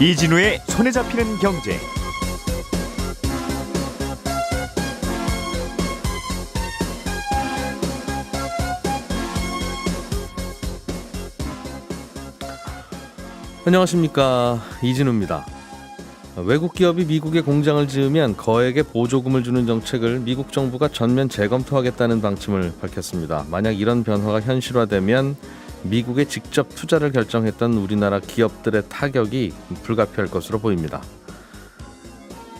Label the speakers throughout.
Speaker 1: 이진우의 손에 잡히는 경제.
Speaker 2: 안녕하십니까 이진우입니다. 외국 기업이 미국에 공장을 지으면 거액의 보조금을 주는 정책을 미국 정부가 전면 재검토하겠다는 방침을 밝혔습니다. 만약 이런 변화가 현실화되면 미국에 직접 투자를 결정했던 우리나라 기업들의 타격이 불가피할 것으로 보입니다.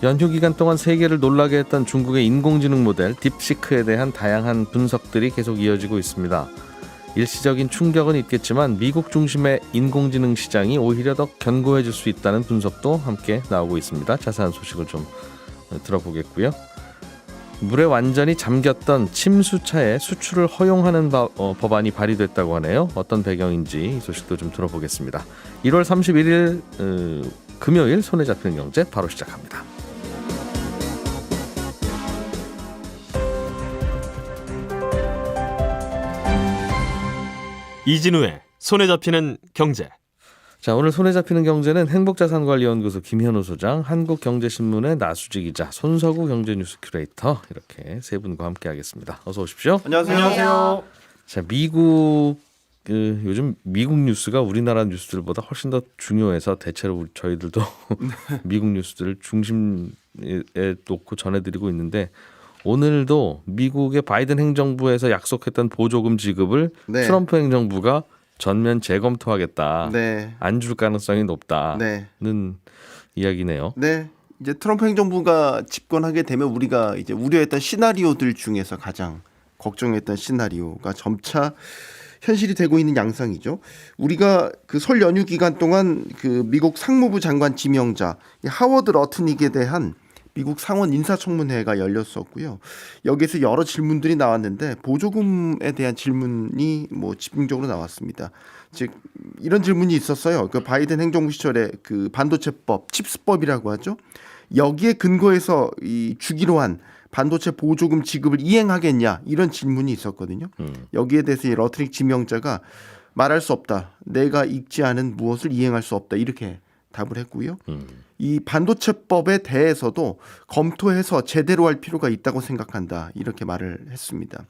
Speaker 2: 연휴 기간 동안 세계를 놀라게 했던 중국의 인공지능 모델 딥시크에 대한 다양한 분석들이 계속 이어지고 있습니다. 일시적인 충격은 있겠지만 미국 중심의 인공지능 시장이 오히려 더 견고해질 수 있다는 분석도 함께 나오고 있습니다. 자세한 소식을 좀 들어보겠고요. 물에 완전히 잠겼던 침수차의 수출을 허용하는 바- 어, 법안이 발의됐다고 하네요. 어떤 배경인지 이 소식도 좀 들어보겠습니다. 1월 31일 어, 금요일 손에 잡히는 경제 바로 시작합니다.
Speaker 3: 이진우의 손에 잡히는 경제.
Speaker 2: 자 오늘 손에 잡히는 경제는 행복자산관리연구소 김현우 소장, 한국경제신문의 나수지 기자, 손서구 경제뉴스 큐레이터 이렇게 세 분과 함께하겠습니다. 어서 오십시오.
Speaker 4: 안녕하세요.
Speaker 2: 자 미국 그 요즘 미국 뉴스가 우리나라 뉴스들보다 훨씬 더 중요해서 대체로 우리- 저희들도 미국 뉴스들을 중심에 놓고 전해드리고 있는데 오늘도 미국의 바이든 행정부에서 약속했던 보조금 지급을
Speaker 4: 네.
Speaker 2: 트럼프 행정부가 전면 재검토하겠다.
Speaker 4: 네.
Speaker 2: 안 줄 가능성이 높다는
Speaker 4: 네.
Speaker 2: 이야기네요.
Speaker 4: 네. 이제 트럼프 행정부가 집권하게 되면 우리가 이제 우려했던 시나리오들 중에서 가장 걱정했던 시나리오가 점차 현실이 되고 있는 양상이죠. 우리가 그 설 연휴 기간 동안 그 미국 상무부 장관 지명자 이 하워드 러트닉에 대한 미국 상원 인사청문회가 열렸었고요. 여기에서 여러 질문들이 나왔는데 보조금에 대한 질문이 뭐 집중적으로 나왔습니다. 즉 이런 질문이 있었어요. 그 바이든 행정부 시절에 그 반도체법, 칩스법이라고 하죠. 여기에 근거해서 이 주기로 한 반도체 보조금 지급을 이행하겠냐 이런 질문이 있었거든요. 여기에 대해서 이 러트릭 지명자가 말할 수 없다. 내가 읽지 않은 무엇을 이행할 수 없다. 이렇게 답을 했고요. 이 반도체법에 대해서도 검토해서 제대로 할 필요가 있다고 생각한다. 이렇게 말을 했습니다.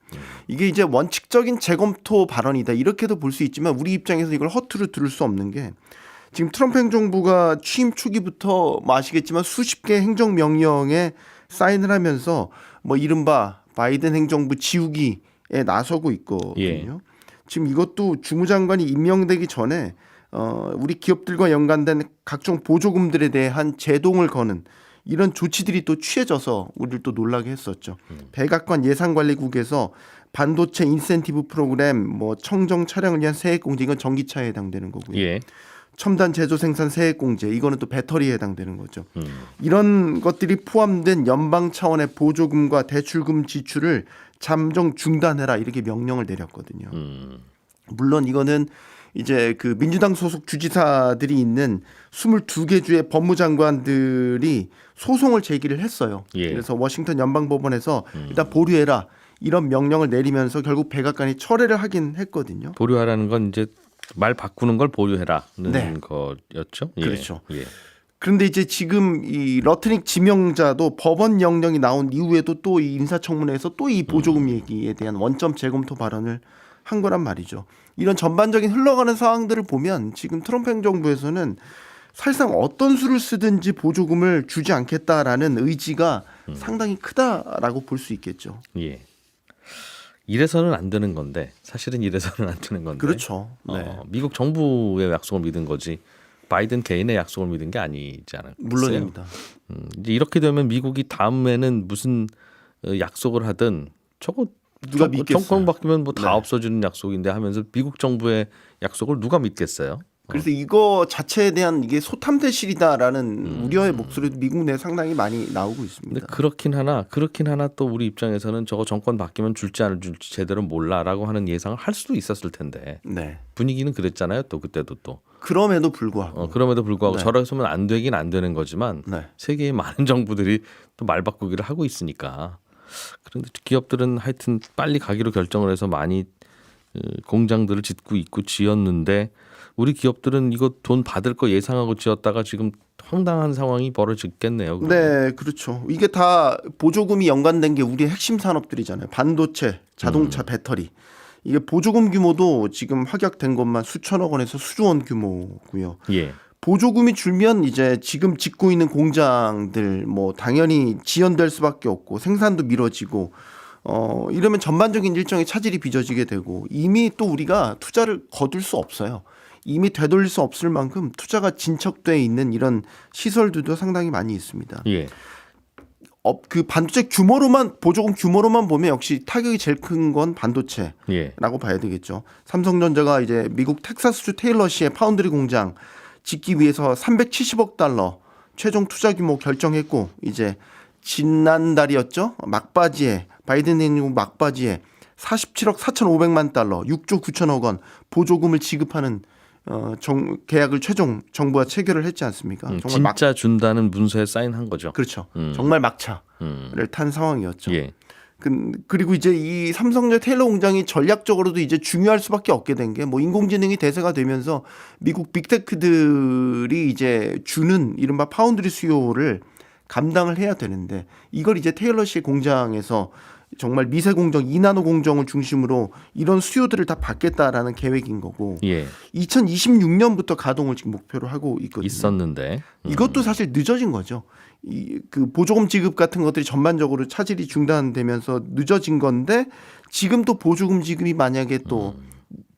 Speaker 4: 이게 이제 원칙적인 재검토 발언이다. 이렇게도 볼 수 있지만 우리 입장에서 이걸 허투루 들을 수 없는 게 지금 트럼프 행정부가 취임 초기부터 뭐 아시겠지만 수십 개 행정 명령에 사인을 하면서 뭐 이른바 바이든 행정부 지우기에 나서고 있거든요.
Speaker 2: 예.
Speaker 4: 지금 이것도 주무장관이 임명되기 전에 어 우리 기업들과 연관된 각종 보조금들에 대한 제동을 거는 이런 조치들이 또 취해져서 우리를 또 놀라게 했었죠. 백악관 예산관리국에서 반도체 인센티브 프로그램, 뭐 청정 차량을 위한 세액 공제 이건 전기차에 해당되는 거고요.
Speaker 2: 예.
Speaker 4: 첨단 제조 생산 세액 공제 이거는 또 배터리에 해당되는 거죠.
Speaker 2: 음.
Speaker 4: 이런 것들이 포함된 연방 차원의 보조금과 대출금 지출을 잠정 중단해라 이렇게 명령을 내렸거든요.
Speaker 2: 음.
Speaker 4: 물론 이거는 이제 그 민주당 소속 주지사들이 있는 22개 주의 법무장관들이 소송을 제기를 했어요.
Speaker 2: 예. 음.
Speaker 4: 그래서 워싱턴 연방 법원에서 일단 보류해라 이런 명령을 내리면서 결국 백악관이 철회를 하긴 했거든요.
Speaker 2: 보류하라는 건 이제 말 바꾸는 걸 보류해라는
Speaker 4: 네.
Speaker 2: 거였죠. 예.
Speaker 4: 그렇죠.
Speaker 2: 예.
Speaker 4: 그런데 이제 지금 이 러트닉 지명자도 법원 명령이 나온 이후에도 또 이 인사청문회에서 또 이 보조금 얘기에 대한 원점 재검토 발언을 한 거란 말이죠. 이런 전반적인 흘러가는 상황들을 보면 지금 트럼프 행정부에서는 사실상 어떤 수를 쓰든지 보조금을 주지 않겠다라는 의지가 상당히 크다라고 볼 수 있겠죠.
Speaker 2: 예. 이래서는 안 되는 건데 사실은 이래서는 안 되는 건데.
Speaker 4: 그렇죠. 네.
Speaker 2: 어, 미국 정부의 약속을 믿은 거지 바이든 개인의 약속을 믿은 게 아니지 않을까요?
Speaker 4: 물론입니다.
Speaker 2: 음, 이제 이렇게 되면 미국이 다음에는 무슨 어, 약속을 하든 저거
Speaker 4: 누가
Speaker 2: 정-
Speaker 4: 믿겠어요?
Speaker 2: 정권 바뀌면 뭐다
Speaker 4: 네.
Speaker 2: 없어지는 약속인데 하면서 미국 정부의 약속을 누가 믿겠어요?
Speaker 4: 그래서 이거 자체에 대한 이게 소탐대실이다라는
Speaker 2: 음.
Speaker 4: 우려의 목소리도 미국 내 상당히 많이 나오고
Speaker 2: 근데
Speaker 4: 있습니다.
Speaker 2: 그렇긴 하나 그렇긴 하나 또 우리 입장에서는 저거 정권 바뀌면 줄지 안 줄지 제대로 몰라라고 하는 예상을 할 수도 있었을 텐데
Speaker 4: 네.
Speaker 2: 분위기는 그랬잖아요. 또 그때도 또
Speaker 4: 그럼에도 불구하고
Speaker 2: 어, 그럼에도 불구하고
Speaker 4: 네.
Speaker 2: 저러서면 안 되긴 안 되는 거지만
Speaker 4: 네.
Speaker 2: 세계의 많은 정부들이 또 말 바꾸기를 하고 있으니까 그런데 기업들은 하여튼 빨리 가기로 결정을 해서 많이 어, 공장들을 짓고 있고 지었는데 우리 기업들은 이거 돈 받을 거 예상하고 지었다가 지금 황당한 상황이 벌어졌겠네요. 그러면.
Speaker 4: 네, 그렇죠. 이게 다 보조금이 연관된 게 우리의 핵심 산업들이잖아요. 반도체, 자동차, 배터리. 이게 보조금 규모도 지금 확약된 것만 수천억 원에서 수조 원 규모고요.
Speaker 2: 예.
Speaker 4: 보조금이 줄면 이제 지금 짓고 있는 공장들 뭐 당연히 지연될 수밖에 없고 생산도 미뤄지고 어 이러면 전반적인 일정의 차질이 빚어지게 되고 이미 또 우리가 투자를 거둘 수 없어요. 이미 되돌릴 수 없을 만큼 투자가 진척돼 있는 이런 시설들도 상당히 많이 있습니다.
Speaker 2: 예.
Speaker 4: 어, 그 반도체 규모로만 보조금 규모로만 보면 역시 타격이 제일 큰 건 반도체.
Speaker 2: 예.
Speaker 4: 라고 봐야 되겠죠. 삼성전자가 이제 미국 텍사스주 테일러시의 파운드리 공장 짓기 위해서 370억 달러 최종 투자 규모 결정했고 이제 지난달이었죠. 막바지에 바이든 행정 막바지에 47억 4,500만 달러, 6조 9천억 원 보조금을 지급하는 어, 정, 계약을 최종 정부가 체결을 했지 않습니까?
Speaker 2: 음,
Speaker 4: 정말 막
Speaker 2: 진짜 준다는 문서에 사인한 거죠.
Speaker 4: 그렇죠.
Speaker 2: 음.
Speaker 4: 정말 막차를
Speaker 2: 음.
Speaker 4: 탄 상황이었죠.
Speaker 2: 예.
Speaker 4: 그, 그리고 이제 이 삼성전자 테일러 공장이 전략적으로도 이제 중요할 수밖에 없게 된 게 뭐 인공지능이 대세가 되면서 미국 빅테크들이 이제 주는 이른바 파운드리 수요를 감당을 해야 되는데 이걸 이제 테일러 씨 공장에서 정말 미세 공정, 이나노 공정을 중심으로 이런 수요들을 다 받겠다라는 계획인 거고
Speaker 2: 예.
Speaker 4: 2026년부터 가동을 지금 목표로 하고 있거든요.
Speaker 2: 있었는데. 음.
Speaker 4: 이것도 사실 늦어진 거죠. 이 그 보조금 지급 같은 것들이 전반적으로 차질이 중단되면서 늦어진 건데 지금 또 보조금 지급이 만약에 또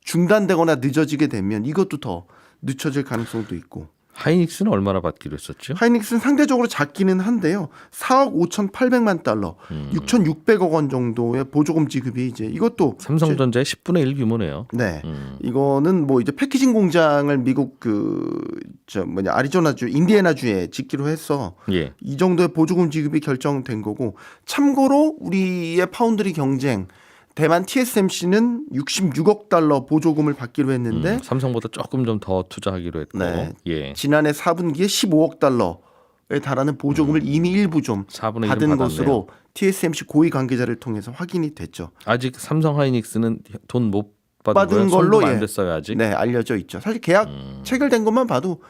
Speaker 4: 중단되거나 늦어지게 되면 이것도 더 늦춰질 가능성도 있고
Speaker 2: 하이닉스는 얼마나 받기로 했었죠?
Speaker 4: 하이닉스는 상대적으로 작기는 한데요. 4억 5,800만 달러,
Speaker 2: 음.
Speaker 4: 6,600억 원 정도의 보조금 지급이 이제 이것도
Speaker 2: 삼성전자의 10분의 1 규모네요.
Speaker 4: 네.
Speaker 2: 음.
Speaker 4: 이거는 뭐 이제 패키징 공장을 미국 그 저 뭐냐 아리조나주 인디애나주에 짓기로 해서
Speaker 2: 예.
Speaker 4: 이 정도의 보조금 지급이 결정된 거고 참고로 우리의 파운드리 경쟁 대만 TSMC는 66억 달러 보조금을 받기로 했는데
Speaker 2: 음, 삼성보다 조금 좀 더 투자하기로 했고.
Speaker 4: 네.
Speaker 2: 예.
Speaker 4: 지난해 4분기에 15억 달러에 달하는 보조금을 이미 일부 좀
Speaker 2: 4분의 1은
Speaker 4: 받은
Speaker 2: 받았네요.
Speaker 4: 것으로 TSMC 고위 관계자를 통해서 확인이 됐죠.
Speaker 2: 아직 삼성 하이닉스는 돈 못 받은,
Speaker 4: 받은? 걸로,
Speaker 2: 안
Speaker 4: 예.
Speaker 2: 됐어요 아직.
Speaker 4: 네, 알려져 있죠. 사실 계약
Speaker 2: 음.
Speaker 4: 체결된 것만 봐도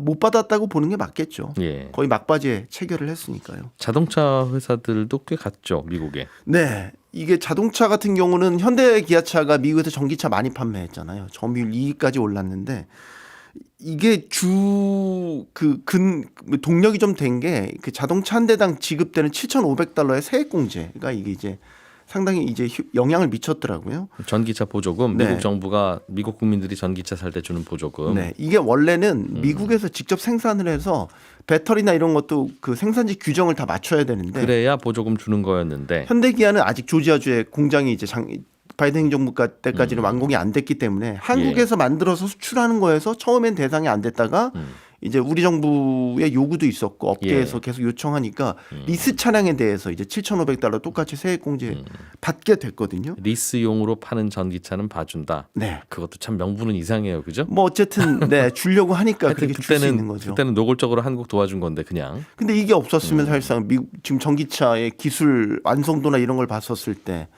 Speaker 4: 못 받았다고 보는 게 맞겠죠.
Speaker 2: 예.
Speaker 4: 거의 막바지에 체결을 했으니까요.
Speaker 2: 자동차 회사들도 꽤 갔죠 미국에.
Speaker 4: 네. 이게 자동차 같은 경우는 현대 기아차가 미국에서 전기차 많이 판매했잖아요. 점유율 2위까지 올랐는데 이게 주 그 근 동력이 좀 된 게 그 자동차 한 대당 지급되는 7,500달러의 세액 공제가 이게 이제 상당히 이제 휴- 영향을 미쳤더라고요.
Speaker 2: 전기차 보조금
Speaker 4: 네.
Speaker 2: 미국 정부가 미국 국민들이 전기차 살 때 주는 보조금.
Speaker 4: 네. 이게 원래는
Speaker 2: 음.
Speaker 4: 미국에서 직접 생산을 해서 배터리나 이런 것도 그 생산지 규정을 다 맞춰야 되는데
Speaker 2: 그래야 보조금 주는 거였는데.
Speaker 4: 현대기아는 아직 조지아주에 공장이 이제 장, 바이든 행정부 때까지는
Speaker 2: 음.
Speaker 4: 완공이 안 됐기
Speaker 2: 예.
Speaker 4: 때문에 한국에서 만들어서 수출하는 거에서 처음엔 대상이 안 됐다가
Speaker 2: 음.
Speaker 4: 이제 우리 정부의 요구도 있었고 업계에서
Speaker 2: 예.
Speaker 4: 계속 요청하니까
Speaker 2: 음.
Speaker 4: 리스 차량에 대해서 이제 7,500달러 똑같이 세액 공제
Speaker 2: 음.
Speaker 4: 받게 됐거든요.
Speaker 2: 리스용으로 파는 전기차는 봐준다.
Speaker 4: 네.
Speaker 2: 그것도 참 명분은 이상해요, 그죠?
Speaker 4: 뭐 어쨌든 네 주려고 하니까 그렇게 줄 수 있는 거죠.
Speaker 2: 그때는 노골적으로 한국 도와준 건데 그냥.
Speaker 4: 근데 이게
Speaker 2: 음.
Speaker 4: 없었으면 사실상 미국 지금 전기차의 기술 완성도나 이런 걸 봤었을 때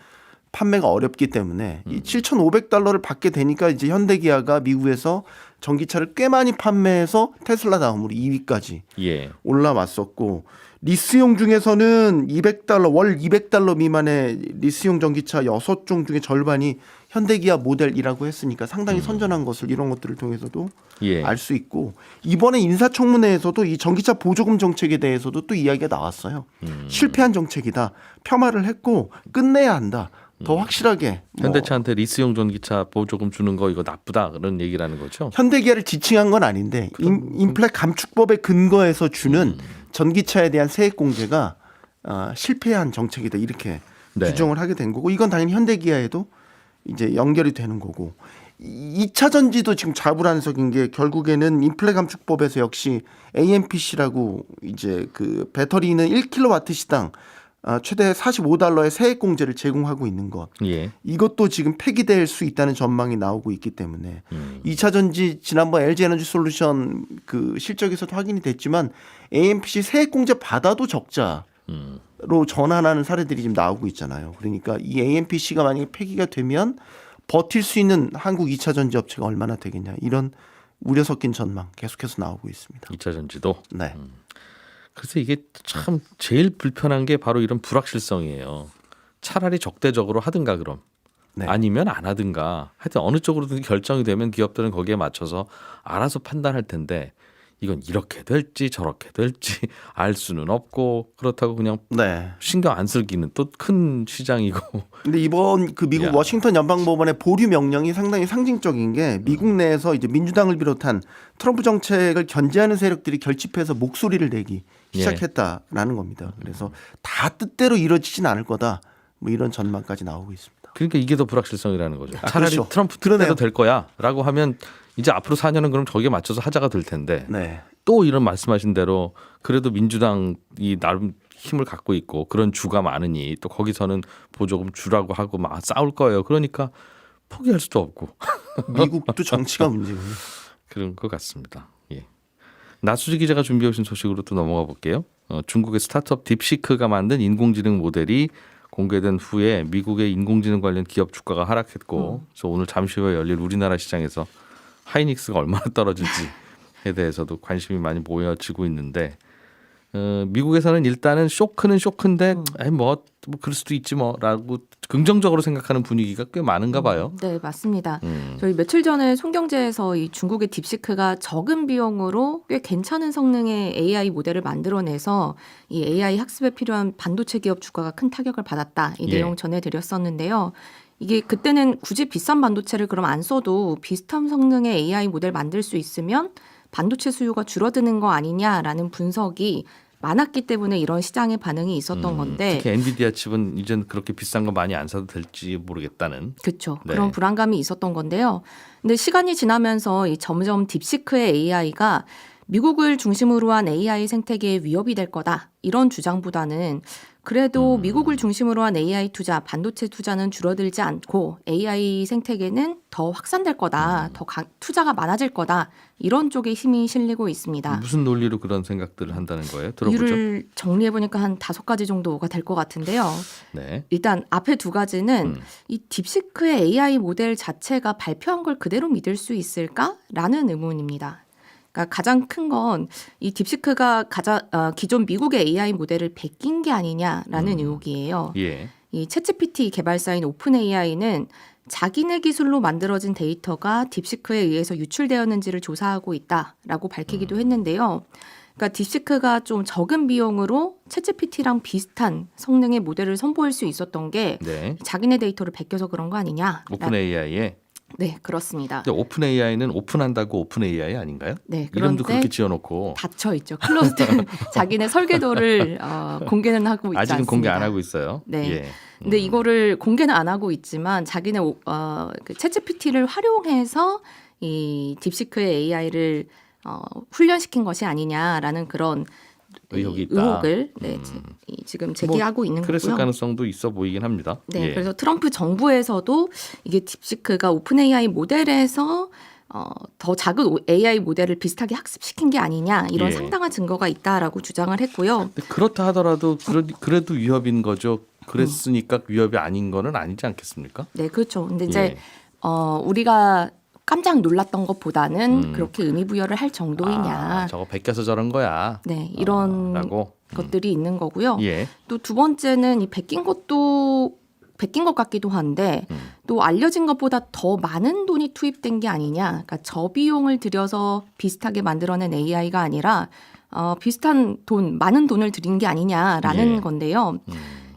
Speaker 4: 판매가 어렵기 때문에
Speaker 2: 음.
Speaker 4: 이 7,500달러를 받게 되니까 이제 현대기아가 미국에서 전기차를 꽤 많이 판매해서 테슬라 다음으로 2위까지
Speaker 2: 예.
Speaker 4: 올라왔었고 리스용 중에서는 200달러 월 200달러 미만의 리스용 전기차 6종 중에 절반이 현대기아 모델이라고 했으니까 상당히 선전한 것을 이런 것들을 통해서도
Speaker 2: 음. 예.
Speaker 4: 알수 있고 이번에 인사청문회에서도 이 전기차 보조금 정책에 대해서도 또 이야기가 나왔어요.
Speaker 2: 음.
Speaker 4: 실패한 정책이다. 폄하를 했고 끝내야 한다. 더
Speaker 2: 음.
Speaker 4: 확실하게 뭐
Speaker 2: 현대차한테 리스용 전기차 보조금 주는 거 이거 나쁘다 그런 얘기라는 거죠.
Speaker 4: 현대기아를 지칭한 건 아닌데 인, 인플레 감축법에 근거해서 주는
Speaker 2: 음.
Speaker 4: 전기차에 대한 세액 공제가 어, 실패한 정책이다 이렇게
Speaker 2: 네.
Speaker 4: 규정을 하게 된 거고 이건 당연히 현대기아에도 이제 연결이 되는 거고 2차 전지도 지금 자불안석인 게 결국에는 인플레 감축법에서 역시 AMPC라고 이제 그 배터리는 1kW 시당 아, 최대 45달러의 세액 공제를 제공하고 있는 것.
Speaker 2: 예.
Speaker 4: 이것도 지금 폐기될 수 있다는 전망이 나오고 있기 때문에
Speaker 2: 음.
Speaker 4: 2차 전지 지난번 LG 에너지 솔루션 그 실적에서도 확인이 됐지만 AMPC 세액 공제 받아도 적자.
Speaker 2: 음.
Speaker 4: 로 전환하는 사례들이 지금 나오고 있잖아요. 그러니까 이 AMPC가 만약에 폐기가 되면 버틸 수 있는 한국 2차 전지 업체가 얼마나 되겠냐 이런 우려 섞인 전망 계속해서 나오고 있습니다.
Speaker 2: 2차 전지도.
Speaker 4: 네.
Speaker 2: 그래서 이게 참 제일 불편한 게 바로 이런 불확실성이에요. 차라리 적대적으로 하든가 그럼.
Speaker 4: 네.
Speaker 2: 아니면 안 하든가. 하여튼 어느 쪽으로든 결정이 되면 기업들은 거기에 맞춰서 알아서 판단할 텐데 이건 이렇게 될지 저렇게 될지 알 수는 없고 그렇다고 그냥
Speaker 4: 네.
Speaker 2: 신경 안 쓸기는 또 큰 시장이고
Speaker 4: 근데 이번 그 미국
Speaker 2: 야.
Speaker 4: 워싱턴 연방 법원의 보류 명령이 상당히 상징적인 게 미국 내에서 이제 민주당을 비롯한 트럼프 정책을 견제하는 세력들이 결집해서 목소리를 내기
Speaker 2: 예.
Speaker 4: 시작했다라는 겁니다. 그래서 다 뜻대로 이루어지진 않을 거다. 뭐 이런 전망까지 나오고 있습니다.
Speaker 2: 그러니까 이게 더 불확실성이라는 거죠.
Speaker 4: 아,
Speaker 2: 차라리
Speaker 4: 그렇죠.
Speaker 2: 트럼프. 뜻대로 될 거야라고 하면 이제 앞으로 4년은 그럼 저기에 맞춰서 하자가 될 텐데
Speaker 4: 네.
Speaker 2: 또 이런 말씀하신 대로 그래도 민주당이 나름 힘을 갖고 있고 그런 주가 많으니 또 거기서는 보조금 주라고 하고 막 싸울 거예요. 그러니까 포기할 수도 없고
Speaker 4: 미국도 정치가 문제군요.
Speaker 2: 그런 것 같습니다. 예. 나수지 기자가 준비해 오신 소식으로 또 넘어가 볼게요. 어, 중국의 스타트업 딥시크가 만든 인공지능 모델이 공개된 후에 미국의 인공지능 관련 기업 주가가 하락했고 그래서 오늘 잠시 후에 열릴 우리나라 시장에서 하이닉스가 얼마나 떨어질지에 대해서도 관심이 많이 모여지고 있는데 어, 미국에서는 일단은 쇼크는 쇼크인데 에이, 뭐, 뭐 그럴 수도 있지 뭐라고 긍정적으로 생각하는 분위기가 꽤 많은가 봐요.
Speaker 5: 네, 맞습니다.
Speaker 2: 음.
Speaker 5: 저희 며칠 전에 송경제에서 이 중국의 딥시크가 적은 비용으로 꽤 괜찮은 성능의 AI 모델을 만들어내서 이 AI 학습에 필요한 반도체 기업 주가가 큰 타격을 받았다. 이
Speaker 2: 예.
Speaker 5: 내용 전해드렸었는데요. 이게 그때는 굳이 비싼 반도체를 그럼 안 써도 비슷한 성능의 AI 모델 만들 수 있으면 반도체 수요가 줄어드는 거 아니냐라는 분석이 많았기 때문에 이런 시장의 반응이 있었던
Speaker 2: 음,
Speaker 5: 건데
Speaker 2: 특히 엔비디아 칩은 이젠 그렇게 비싼 거 많이 안 사도 될지 모르겠다는.
Speaker 5: 그렇죠.
Speaker 2: 네.
Speaker 5: 그런 불안감이 있었던 건데요. 근데 시간이 지나면서 이 점점 딥시크의 AI가 미국을 중심으로 한 AI 생태계에 위협이 될 거다. 이런 주장보다는 그래도
Speaker 2: 음.
Speaker 5: 미국을 중심으로 한 AI 투자, 반도체 투자는 줄어들지 않고 AI 생태계는 더 확산될
Speaker 2: 음.
Speaker 5: 거다. 더 가- 투자가 많아질 거다. 이런 쪽에 힘이 실리고 있습니다.
Speaker 2: 무슨 논리로 그런 생각들을 한다는 거예요? 들어보죠.
Speaker 5: 이유를 정리해 보니까 한 다섯 가지 정도가 될 것 같은데요.
Speaker 2: 네.
Speaker 5: 일단 앞에 두 가지는
Speaker 2: 음.
Speaker 5: 이 딥시크의 AI 모델 자체가 발표한 걸 그대로 믿을 수 있을까라는 의문입니다. 그러니까 가장 큰 건 이 딥시크가 가장 어, 기존 미국의 AI 모델을 베낀 게 아니냐라는
Speaker 2: 음.
Speaker 5: 의혹이에요.
Speaker 2: 예.
Speaker 5: 이 챗GPT 개발사인 오픈 AI는 자기네 기술로 만들어진 데이터가 딥시크에 의해서 유출되었는지를 조사하고 있다라고 밝히기도 했는데요. 그러니까 딥시크가 좀 적은 비용으로 챗GPT랑 비슷한 성능의 모델을 선보일 수 있었던 게
Speaker 2: 네.
Speaker 5: 자기네 데이터를 베껴서 그런 거 아니냐?
Speaker 2: 오픈 AI에.
Speaker 5: 네, 그렇습니다.
Speaker 2: 오픈 AI는 오픈한다고 오픈 AI 아닌가요?
Speaker 5: 네,
Speaker 2: 이름도 그렇게 지어놓고
Speaker 5: 닫혀 있죠. 클로즈드 자기네 설계도를 어, 공개는 하고 있지
Speaker 2: 아직은
Speaker 5: 않습니다.
Speaker 2: 공개 안 하고 있어요.
Speaker 5: 네.
Speaker 2: 예.
Speaker 5: 근데 이거를 공개는 안 하고 있지만 자기네 오- 어, 그 챗GPT를 활용해서 이 딥시크의 AI를 어, 훈련시킨 것이 아니냐라는 그런
Speaker 2: 의혹이
Speaker 5: 이
Speaker 2: 있다.
Speaker 5: 의혹을 네,
Speaker 2: 음.
Speaker 5: 지금 제기하고 있는
Speaker 2: 그랬을
Speaker 5: 거고요.
Speaker 2: 가능성도 있어 보이긴 합니다.
Speaker 5: 네,
Speaker 2: 예.
Speaker 5: 그래서 트럼프 정부에서도 이게 딥시크가 오픈 AI 모델에서 어, 더 작은 오- AI 모델을 비슷하게 학습시킨 게 아니냐 이런
Speaker 2: 예.
Speaker 5: 상당한 증거가 있다라고 주장을 했고요.
Speaker 2: 그렇다 하더라도 그래, 그래도 위협인 거죠. 그랬으니까 위협이 아닌 거는 아니지 않겠습니까?
Speaker 5: 네, 그렇죠. 근데 이제
Speaker 2: 예.
Speaker 5: 어, 우리가 깜짝 놀랐던 것보다는
Speaker 2: 음.
Speaker 5: 그렇게 의미 부여를 할 정도이냐.
Speaker 2: 아, 저거 베껴서 저런 거야.
Speaker 5: 네, 이런
Speaker 2: 아.
Speaker 5: 것들이 있는 거고요.
Speaker 2: 예.
Speaker 5: 또두 번째는 이 베낀 것도 베낀 것 같기도 한데
Speaker 2: 음.
Speaker 5: 또 알려진 것보다 더 많은 돈이 투입된 게 아니냐. 그러니까 저 비용을 들여서 비슷하게 만들어낸 AI가 아니라 어, 비슷한 돈, 많은 돈을 들인 게 아니냐라는
Speaker 2: 예.
Speaker 5: 건데요.
Speaker 2: 음.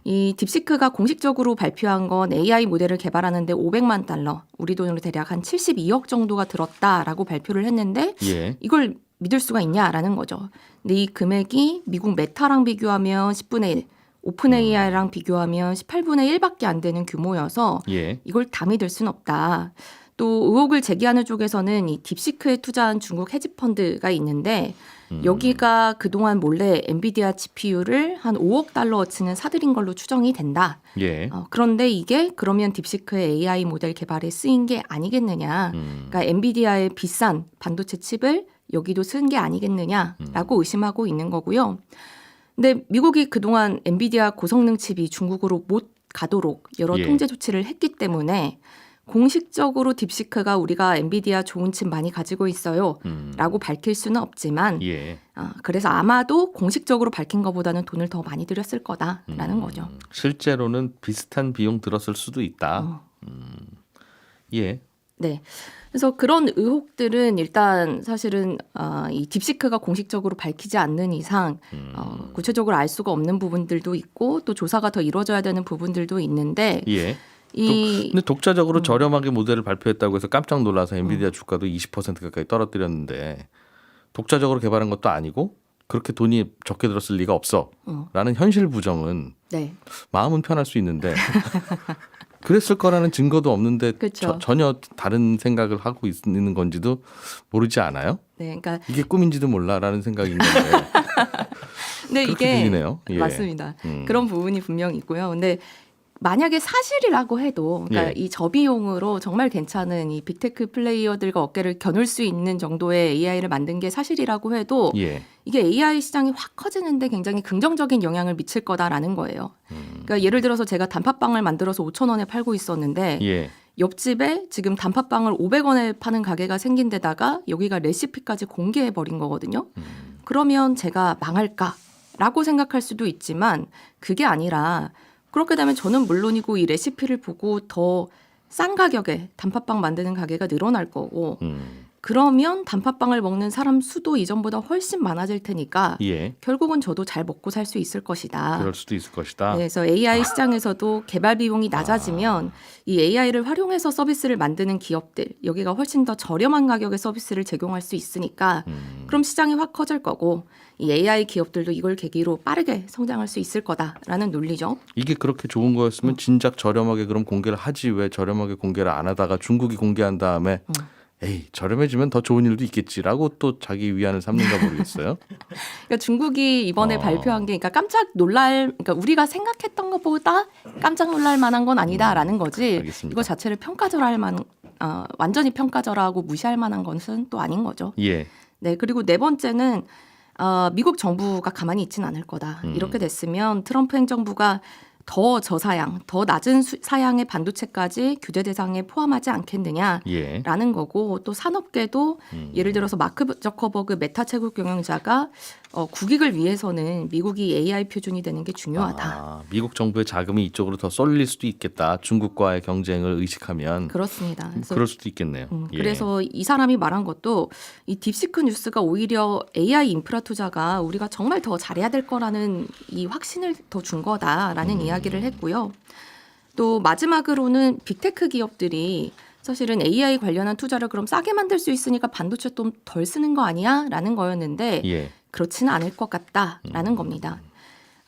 Speaker 5: 이 딥시크가 공식적으로 발표한 건 AI 모델을 개발하는데 500만 달러, 우리 돈으로 대략 한 72억 정도가 들었다라고 발표를 했는데
Speaker 2: 예.
Speaker 5: 이걸 믿을 수가 있냐라는 거죠. 근데 이 금액이 미국 메타랑 비교하면 10분의 1, 오픈 AI랑 비교하면 18분의 1밖에 안 되는 규모여서
Speaker 2: 예.
Speaker 5: 이걸 다 믿을 순 없다. 또 의혹을 제기하는 쪽에서는 이 딥시크에 투자한 중국 헤지펀드가 있는데
Speaker 2: 음.
Speaker 5: 여기가 그동안 몰래 엔비디아 GPU를 한 5억 달러어치는 사들인 걸로 추정이 된다.
Speaker 2: 예.
Speaker 5: 어, 그런데 이게 그러면 딥시크의 AI 모델 개발에 쓰인 게 아니겠느냐.
Speaker 2: 음.
Speaker 5: 그러니까 엔비디아의 비싼 반도체 칩을 여기도 쓴 게 아니겠느냐라고
Speaker 2: 음.
Speaker 5: 의심하고 있는 거고요. 근데 미국이 그동안 엔비디아 고성능 칩이 중국으로 못 가도록 여러
Speaker 2: 예.
Speaker 5: 통제 조치를 했기 때문에 공식적으로 딥시크가 우리가 엔비디아 좋은 칩 많이 가지고 있어요.
Speaker 2: 음.
Speaker 5: 라고 밝힐 수는 없지만
Speaker 2: 예.
Speaker 5: 아, 그래서 아마도 공식적으로 밝힌 것보다는 돈을 더 많이 들였을 거다라는
Speaker 2: 음.
Speaker 5: 거죠.
Speaker 2: 실제로는 비슷한 비용 들었을 수도 있다.
Speaker 5: 어.
Speaker 2: 예.
Speaker 5: 네. 그래서 그런 의혹들은 일단 사실은 어, 이 딥시크가 공식적으로 밝히지 않는 이상
Speaker 2: 음.
Speaker 5: 어, 구체적으로 알 수가 없는 부분들도 있고 또 조사가 더 이루어져야 되는 부분들도 있는데
Speaker 2: 예.
Speaker 5: 이
Speaker 2: 근데 독자적으로
Speaker 5: 음.
Speaker 2: 저렴하게 모델을 발표했다고 해서 깜짝 놀라서 엔비디아 주가도 20% 가까이 떨어뜨렸는데 독자적으로 개발한 것도 아니고 그렇게 돈이 적게 들었을 리가 없어.
Speaker 5: 어.
Speaker 2: 라는 현실 부정은
Speaker 5: 네.
Speaker 2: 마음은 편할 수 있는데 그랬을 거라는 증거도 없는데
Speaker 5: 그쵸.
Speaker 2: 저- 전혀 다른 생각을 하고 있- 있는 건지도 모르지 않아요?
Speaker 5: 네. 그러니까
Speaker 2: 이게 꿈인지도 몰라라는 생각인 건데
Speaker 5: 근데
Speaker 2: 그렇게
Speaker 5: 이게
Speaker 2: 들리네요. 예.
Speaker 5: 맞습니다.
Speaker 2: 음.
Speaker 5: 그런 부분이 분명 있고요. 근데 만약에 사실이라고 해도 그러니까
Speaker 2: 예.
Speaker 5: 이 저비용으로 정말 괜찮은 이 빅테크 플레이어들과 어깨를 겨눌 수 있는 정도의 AI를 만든 게 사실이라고 해도
Speaker 2: 예.
Speaker 5: 이게 AI 시장이 확 커지는데 굉장히 긍정적인 영향을 미칠 거다라는 거예요.
Speaker 2: 음.
Speaker 5: 그러니까 예를 들어서 제가 단팥빵을 만들어서 5천 원에 팔고 있었는데
Speaker 2: 예.
Speaker 5: 옆집에 지금 단팥빵을 500원에 파는 가게가 생긴 데다가 여기가 레시피까지 공개해 버린 거거든요.
Speaker 2: 음.
Speaker 5: 그러면 제가 망할까라고 생각할 수도 있지만 그게 아니라 그렇게 되면 저는 물론이고 이 레시피를 보고 더 싼 가격에 단팥빵 만드는 가게가 늘어날 거고
Speaker 2: 음.
Speaker 5: 그러면 단팥빵을 먹는 사람 수도 이전보다 훨씬 많아질 테니까
Speaker 2: 예.
Speaker 5: 결국은 저도 잘 먹고 살 수 있을 것이다.
Speaker 2: 그럴 수도 있을 것이다.
Speaker 5: 네, 그래서 AI 시장에서도 개발 비용이 낮아지면 이 AI를 활용해서 서비스를 만드는 기업들 여기가 훨씬 더 저렴한 가격에 서비스를 제공할 수 있으니까
Speaker 2: 음.
Speaker 5: 그럼 시장이 확 커질 거고 이 AI 기업들도 이걸 계기로 빠르게 성장할 수 있을 거다라는 논리죠.
Speaker 2: 이게 그렇게 좋은 거였으면 진작 저렴하게 그럼 공개를 하지 왜 저렴하게 공개를 안 하다가 중국이 공개한 다음에
Speaker 5: 음.
Speaker 2: 에이 저렴해지면 더 좋은 일도 있겠지라고 또 자기 위안을 삼는가 모르겠어요.
Speaker 5: 그러니까 중국이 이번에
Speaker 2: 어.
Speaker 5: 발표한 게 그러니까 깜짝 놀랄 그러니까 우리가 생각했던 것보다 깜짝 놀랄 만한 건 아니다라는 거지.
Speaker 2: 음, 알겠습니다.
Speaker 5: 이거 자체를 평가절할 만 어, 완전히 평가절하고 무시할 만한 것은 또 아닌 거죠.
Speaker 2: 예.
Speaker 5: 네, 그리고 네 번째는 어, 미국 정부가 가만히 있지는 않을 거다.
Speaker 2: 음.
Speaker 5: 이렇게 됐으면 트럼프 행정부가 더 저사양, 더 낮은 수- 사양의 반도체까지 규제 대상에 포함하지 않겠느냐.
Speaker 2: 예.
Speaker 5: 라는 거고 또 산업계도
Speaker 2: 음.
Speaker 5: 예를 들어서 마크 저커버그 메타 최고 경영자가 어, 국익을 위해서는 미국이 AI 표준이 되는 게 중요하다.
Speaker 2: 아, 미국 정부의 자금이 이쪽으로 더 쏠릴 수도 있겠다. 중국과의 경쟁을 의식하면
Speaker 5: 그렇습니다. 그래서
Speaker 2: 그럴 수도 있겠네요.
Speaker 5: 음,
Speaker 2: 예.
Speaker 5: 그래서 이 사람이 말한 것도 이 딥시크 뉴스가 오히려 AI 인프라 투자가 우리가 정말 더 잘해야 될 거라는 이 확신을 더 준 거다라는
Speaker 2: 음.
Speaker 5: 이야기를 했고요. 또 마지막으로는 빅테크 기업들이 사실은 AI 관련한 투자를 그럼 싸게 만들 수 있으니까 반도체 좀 덜 쓰는 거 아니야?라는 거였는데
Speaker 2: 예.
Speaker 5: 그렇지는 않을 것 같다라는 겁니다.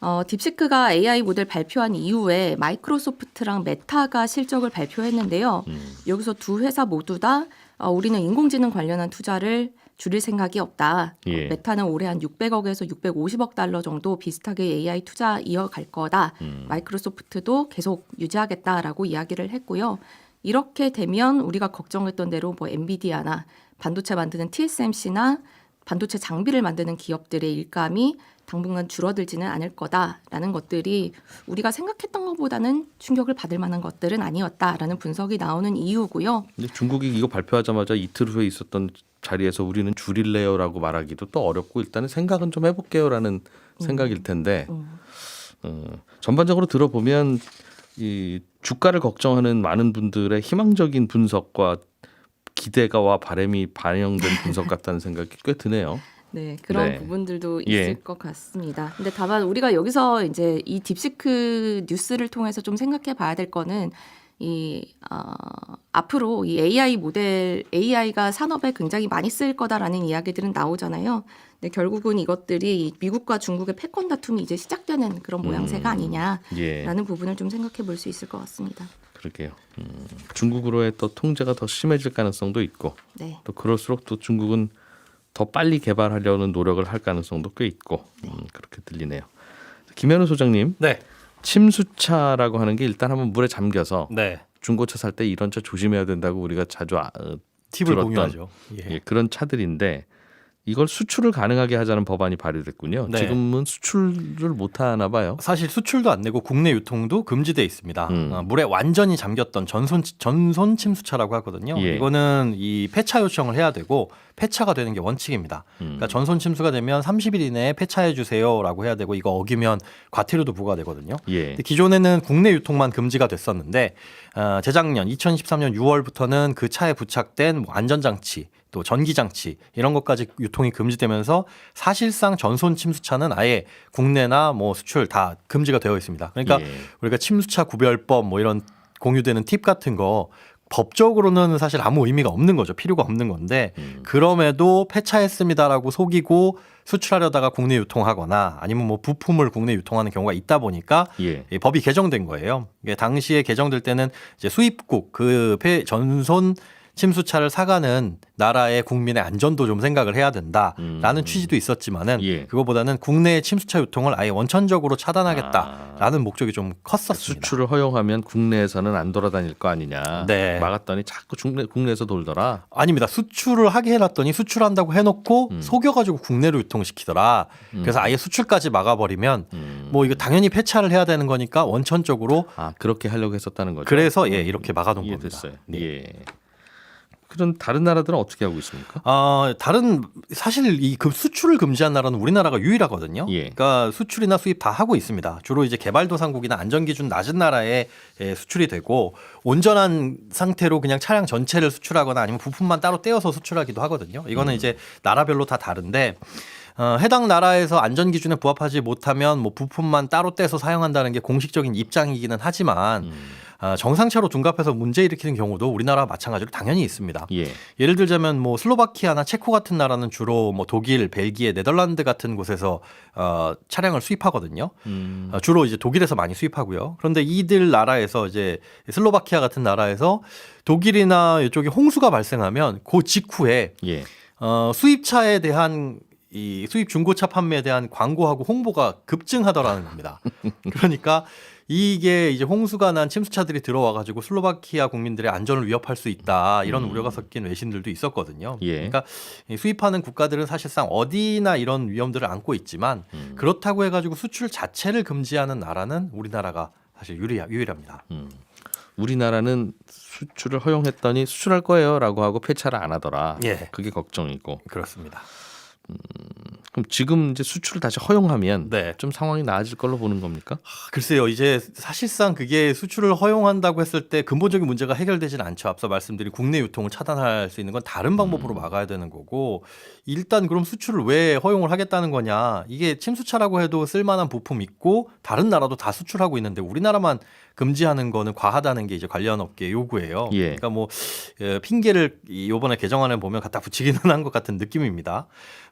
Speaker 5: 어, 딥시크가 AI 모델 발표한 이후에 마이크로소프트랑 메타가 실적을 발표했는데요.
Speaker 2: 음.
Speaker 5: 여기서 두 회사 모두 다 어, 우리는 인공지능 관련한 투자를 줄일 생각이 없다.
Speaker 2: 예.
Speaker 5: 어, 메타는 올해 한 600억에서 650억 달러 정도 비슷하게 AI 투자 이어갈 거다.
Speaker 2: 음.
Speaker 5: 마이크로소프트도 계속 유지하겠다라고 이야기를 했고요. 이렇게 되면 우리가 걱정했던 대로 뭐 엔비디아나 반도체 만드는 TSMC나 반도체 장비를 만드는 기업들의 일감이 당분간 줄어들지는 않을 거다라는 것들이 우리가 생각했던 것보다는 충격을 받을 만한 것들은 아니었다라는 분석이 나오는 이유고요.
Speaker 2: 근데 중국이 이거 발표하자마자 이틀 후에 있었던 자리에서 우리는 줄일래요라고 말하기도 또 어렵고 일단은 생각은 좀 해볼게요라는 생각일 텐데
Speaker 5: 음.
Speaker 2: 어, 전반적으로 들어보면 이 주가를 걱정하는 많은 분들의 희망적인 분석과 기대가와 바람이 반영된 분석 같다는 생각이 꽤 드네요.
Speaker 5: 네, 그런
Speaker 2: 네.
Speaker 5: 부분들도
Speaker 2: 예.
Speaker 5: 있을 것 같습니다. 근데 다만 우리가 여기서 이제 이 딥시크 뉴스를 통해서 좀 생각해 봐야 될 거는 이 어, 앞으로 이 AI 모델 AI가 산업에 굉장히 많이 쓰일 거다라는 이야기들은 나오잖아요. 근데 결국은 이것들이 미국과 중국의 패권 다툼이 이제 시작되는 그런 모양새가
Speaker 2: 음.
Speaker 5: 아니냐라는
Speaker 2: 예,
Speaker 5: 부분을 좀 생각해 볼 수 있을 것 같습니다.
Speaker 2: 그러게요. 음, 중국으로의 또 통제가 더 심해질 가능성도 있고
Speaker 5: 네.
Speaker 2: 또 그럴수록 또 중국은 더 빨리 개발하려는 노력을 할 가능성도 꽤 있고 음, 그렇게 들리네요. 김현우 소장님,
Speaker 3: 네.
Speaker 2: 침수차라고 하는 게 일단 한번 물에 잠겨서
Speaker 3: 네.
Speaker 2: 중고차 살 때 이런 차 조심해야 된다고 우리가 자주 아, 어,
Speaker 3: 팁을
Speaker 2: 들었던,
Speaker 3: 공유하죠. 예.
Speaker 2: 예, 그런 차들인데 이걸 수출을 가능하게 하자는 법안이 발의됐군요.
Speaker 6: 네.
Speaker 2: 지금은 수출을 못 하나 봐요.
Speaker 6: 사실 수출도 안 되고 국내 유통도 금지돼 있습니다.
Speaker 2: 음.
Speaker 6: 어, 물에 완전히 잠겼던 전손 전손 침수차라고 하거든요.
Speaker 2: 예.
Speaker 6: 이거는 이 폐차 요청을 해야 되고 폐차가 되는 게 원칙입니다.
Speaker 2: 음.
Speaker 6: 그러니까 전손 침수가 되면 30일 이내에 폐차해 주세요라고 해야 되고 이거 어기면 과태료도 부과 되거든요.
Speaker 2: 예.
Speaker 6: 근데 기존에는 국내 유통만 금지가 됐었는데 어, 재작년 2013년 6월부터는 그 차에 부착된 뭐 안전장치 또 전기장치 이런 것까지 유통이 금지되면서 사실상 전손 침수차는 아예 국내나 뭐 수출 다 금지가 되어 있습니다. 그러니까
Speaker 2: 예.
Speaker 6: 우리가 침수차 구별법 뭐 이런 공유되는 팁 같은 거 법적으로는 사실 아무 의미가 없는 거죠. 필요가 없는 건데
Speaker 2: 음.
Speaker 6: 그럼에도 폐차했습니다라고 속이고 수출하려다가 국내 유통하거나 아니면 뭐 부품을 국내 유통하는 경우가 있다 보니까
Speaker 2: 예.
Speaker 6: 이 법이 개정된 거예요. 당시에 개정될 때는 이제 수입국 그 폐- 전손 침수차를 사가는 나라의 국민의 안전도 좀 생각을 해야 된다라는
Speaker 2: 음.
Speaker 6: 취지도 있었지만은
Speaker 2: 예.
Speaker 6: 그거보다는 국내의 침수차 유통을 아예 원천적으로 차단하겠다라는 목적이 좀 컸었습니다.
Speaker 2: 수출을 허용하면 국내에서는 안 돌아다닐 거 아니냐.
Speaker 6: 네.
Speaker 2: 막았더니 자꾸 국내, 국내에서 돌더라.
Speaker 6: 아닙니다. 수출을 하게 해놨더니 수출한다고 해놓고
Speaker 2: 음.
Speaker 6: 속여가지고 국내로 유통시키더라. 그래서 아예 수출까지 막아버리면
Speaker 2: 음.
Speaker 6: 뭐 이거 당연히 폐차를 해야 되는 거니까 원천적으로
Speaker 2: 아 그렇게 하려고 했었다는 거죠.
Speaker 6: 그래서 예 이렇게 막아놓은 겁니다.
Speaker 2: 이해됐어요.
Speaker 6: 네.
Speaker 2: 예. 그런 다른 나라들은 어떻게 하고 있습니까?
Speaker 6: 아 다른 사실 이급 수출을 금지한 나라는 우리나라가 유일하거든요.
Speaker 2: 예.
Speaker 6: 그러니까 수출이나 수입 다 하고 있습니다. 주로 이제 개발도상국이나 안전 기준 낮은 나라에 예, 수출이 되고 온전한 상태로 그냥 차량 전체를 수출하거나 아니면 부품만 따로 떼어서 수출하기도 하거든요. 이거는 이제 나라별로 다 다른데 어, 해당 나라에서 안전 기준에 부합하지 못하면 뭐 부품만 따로 떼서 사용한다는 게 공식적인 입장이기는 하지만
Speaker 2: 음.
Speaker 6: 어, 정상차로 둔갑해서 문제 일으키는 경우도 우리나라와 마찬가지로 당연히 있습니다.
Speaker 2: 예.
Speaker 6: 예를 들자면 뭐 슬로바키아나 체코 같은 나라는 주로 뭐 독일, 벨기에, 네덜란드 같은 곳에서 어, 차량을 수입하거든요.
Speaker 2: 음.
Speaker 6: 어, 주로 이제 독일에서 많이 수입하고요. 그런데 이들 나라에서 이제 슬로바키아 같은 나라에서 독일이나 이쪽에 홍수가 발생하면 그 직후에
Speaker 2: 예.
Speaker 6: 어, 수입차에 대한 이 수입 중고차 판매에 대한 광고하고 홍보가 급증하더라는 겁니다. 그러니까 이게 이제 홍수가 난 침수차들이 들어와 가지고 슬로바키아 국민들의 안전을 위협할 수 있다 이런 우려가 섞인 외신들도 있었거든요.
Speaker 2: 예.
Speaker 6: 그러니까 이 수입하는 국가들은 사실상 어디나 이런 위험들을 안고 있지만
Speaker 2: 음.
Speaker 6: 그렇다고 해가지고 수출 자체를 금지하는 나라는 우리나라가 사실 유리, 유일합니다.
Speaker 2: 음. 우리나라는 수출을 허용했더니 수출할 거예요라고 하고 폐차를 안 하더라.
Speaker 6: 예.
Speaker 2: 그게 걱정이고.
Speaker 6: 그렇습니다.
Speaker 2: 그럼 지금 이제 수출을 다시 허용하면
Speaker 6: 네.
Speaker 2: 좀 상황이 나아질 걸로 보는 겁니까?
Speaker 6: 글쎄요, 이제 사실상 그게 수출을 허용한다고 했을 때 근본적인 문제가 해결되지는 않죠. 앞서 말씀드린 국내 유통을 차단할 수 있는 건 다른 방법으로 막아야 되는 거고, 일단 그럼 수출을 왜 허용을 하겠다는 거냐? 이게 침수차라고 해도 쓸만한 부품 있고 다른 나라도 다 수출하고 있는데 우리나라만 금지하는 거는 과하다는 게 이제 관련 업계 요구예요.
Speaker 2: 예.
Speaker 6: 그러니까 뭐 에, 핑계를 이 요번에 개정안을 보면 갖다 붙이기는 한 것 같은 느낌입니다.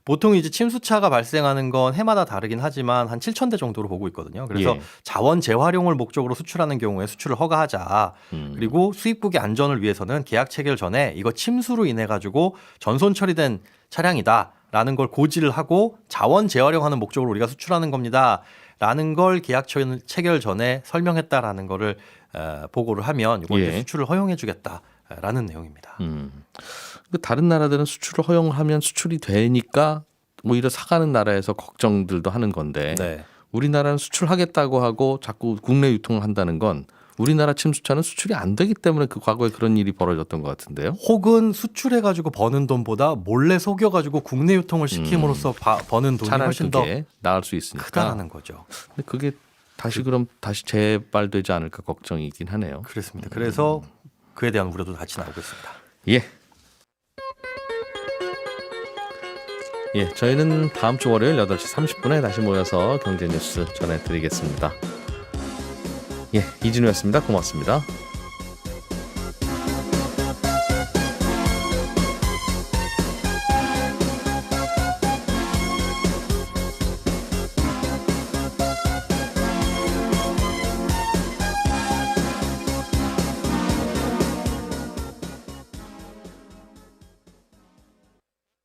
Speaker 6: 보통 이제 침수차가 발생하는 건 해마다 다르긴 하지만 한 7천 대 정도로 보고 있거든요. 그래서
Speaker 2: 예.
Speaker 6: 자원 재활용을 목적으로 수출하는 경우에 수출을 허가하자.
Speaker 2: 음.
Speaker 6: 그리고 수입국의 안전을 위해서는 계약 체결 전에 이거 침수로 인해 가지고 전손 처리된 차량이다 라는 걸 고지를 하고 자원 재활용하는 목적으로 우리가 수출하는 겁니다. 라는 걸 계약 체- 체결 전에 설명했다라는 거를 어, 보고를 하면 이제
Speaker 2: 예.
Speaker 6: 수출을 허용해 주겠다라는 내용입니다.
Speaker 2: 음. 그 다른 나라들은 수출을 허용하면 수출이 되니까 오히려 사가는 나라에서 걱정들도 하는 건데
Speaker 6: 네.
Speaker 2: 우리나라는 수출하겠다고 하고 자꾸 국내 유통을 한다는 건 우리나라 침수차는 수출이 안 되기 때문에 그 과거에 그런 일이 벌어졌던 것 같은데요.
Speaker 6: 혹은 수출해 가지고 버는 돈보다 몰래 속여 가지고 국내 유통을 시킴으로써 바- 버는 돈이
Speaker 2: 음.
Speaker 6: 훨씬 더
Speaker 2: 나을 수 있으니까.
Speaker 6: 크다라는 거죠.
Speaker 2: 근데 그게 다시 그럼 다시 재발되지 않을까 걱정이긴 하네요.
Speaker 6: 그렇습니다. 그래서 그에 대한 우려도 같이 나오고 있습니다.
Speaker 2: 예. 예, 저희는 다음 주 월요일 8시 30분에 다시 모여서 경제 뉴스 전해드리겠습니다. 예, 이진우였습니다. 고맙습니다.